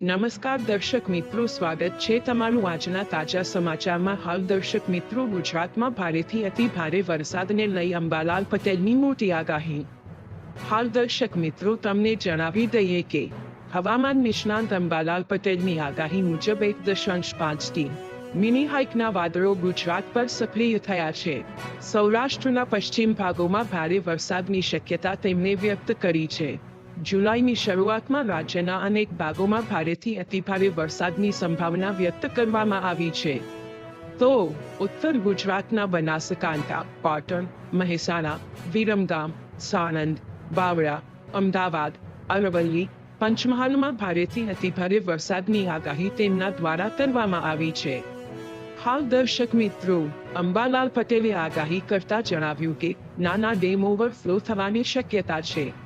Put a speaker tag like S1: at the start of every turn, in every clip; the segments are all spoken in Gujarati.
S1: નમસ્કાર દર્શક મિત્રો, સ્વાગત છે તમારું આજના તાજા સમાચારમાં. હાલ દર્શક મિત્રો, ગુજરાતમાં ભારેથી અતિ ભારે વરસાદને લઈ અંબાલાલ પટેલની મોટી આગાહી. હાલ દર્શક મિત્રો, તમને જણાવી દઈએ કે હવામાન નિષ્ણાંત અંબાલાલ પટેલની આગાહી મુજબ એક દશાંશ પાંચથી મિની હાઇકના વાદળો ગુજરાત પર સક્રિય થયા છે. સૌરાષ્ટ્રના પશ્ચિમ ભાગોમાં ભારે વરસાદની શક્યતા તેમણે વ્યક્ત કરી છે. જુલાઈની શરૂઆતમાં રાજ્યના અનેક ભાગોમાં ભારેથી અતિભારે વરસાદની સંભાવના વ્યક્ત કરવામાં આવી છે. તો ઉત્તર ગુજરાતના બનાસકાંઠા, પાટણ, મહેસાણા, વિરમગામ, સાણંદ, બાવળા, અમદાવાદ, અરવલ્લી, પંચમહાલમાં ભારેથી અતિભારે વરસાદની આગાહી તેમના દ્વારા કરવામાં આવી છે. હાલ દર્શક મિત્રો, અંબાલાલ પટેલે આગાહી કરતા જણાવ્યું કે, નાના ડેમ ઓવરફ્લો થવાની શક્યતા છે.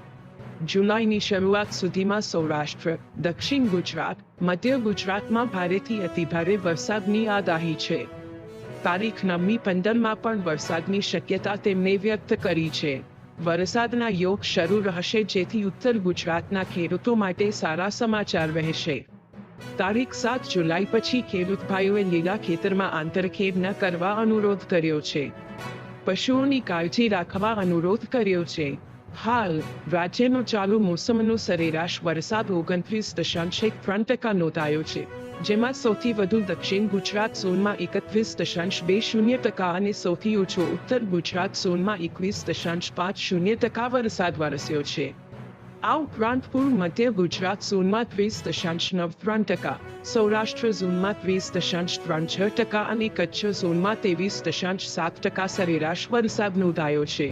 S1: જુલાઈની શરૂઆત સુધીમાં સૌરાષ્ટ્ર, દક્ષિણ ગુજરાત, મધ્ય ગુજરાતમાં ભારેથી અતિભારે વરસાદની આગાહી છે. તારીખ નવમી પંદરમાં પણ વરસાદની શક્યતા તેમણે વ્યક્ત કરી છે. વરસાદના યોગ શરૂ રહેશે જેથી ઉત્તર ગુજરાતના ખેડૂતો માટે સારા સમાચાર રહેશે. તારીખ સાત જુલાઈ પછી ખેડૂત ભાઈઓએ લીલા ખેતરમાં આંતરખેડ ન કરવા અનુરોધ કર્યો છે. પશુઓની કાળજી રાખવા અનુરોધ કર્યો છે. હાલ, રાજ્યનો ચાલુ મોસમનો સરેરાશ વરસાદ ઓગણત્રીસ દશાંશ એક ત્રણ ટકા નોંધાયો છે, જેમાં સૌથી વધુ દક્ષિણ ગુજરાત ઝોનમાં એકત્રીસ દશાંશ બે શૂન્ય ટકા અને સૌથી ઓછો ઉત્તર ગુજરાત ઝોનમાં એકવીસ દશાંશ પાંચ શૂન્ય ટકા વરસાદ વરસ્યો છે. આ ઉપરાંત પૂર્વ મધ્ય ગુજરાત ઝોનમાં ત્રીસ દશાંશ નવ ત્રણ ટકા, સૌરાષ્ટ્ર ઝોનમાં ત્રીસ દશાંશ ત્રણ છ ટકા અને કચ્છ ઝોનમાં ત્રેવીસ દશાંશ સાત ટકા સરેરાશ વરસાદ નોંધાયો છે.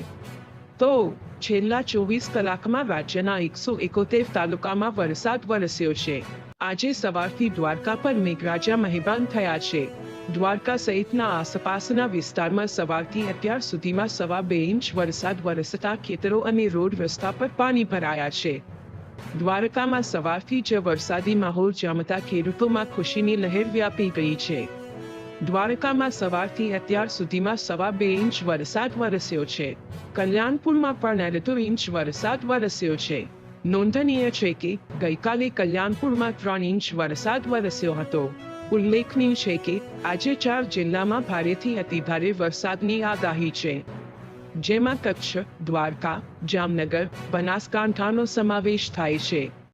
S1: તો છેલ્લા ચોવીસ કલાકમાં રાજ્યના એકસો એકોતેર તાલુકામાં વરસાદ વરસ્યો છે. આજે સવારથી દ્વારકા પર મેઘરાજા મહેમાન થયા છે. દ્વારકા સહિતના આસપાસના વિસ્તારમાં સવારથી અત્યાર સુધીમાં સવા બે ઇંચ વરસાદ વરસતા ખેતરો અને રોડ રસ્તા પર પાણી ભરાયા છે. દ્વારકામાં સવારથી જ વરસાદી માહોલ જમતા ખેડૂતોમાં ખુશીની લહેર વ્યાપી ગઈ છે. દ્વારકામાં સવારથી અત્યાર સુધીમાં સવા બે ઇંચ વરસાદ વરસ્યો છે. કલ્યાણપુરમાં પણ અડધો ઇંચ વરસાદ વરસ્યો છે. નોંધનીય છે કે ગઈકાલે કલ્યાણપુરમાં ત્રણ ઇંચ વરસાદ વરસ્યો હતો. ઉલ્લેખનીય છે કે આજે ચાર જિલ્લામાં ભારેથી અતિભારે વરસાદની આગાહી છે. જેમાં કચ્છ, દ્વારકા, જામનગર, બનાસકાંઠાનો સમાવેશ થાય છે.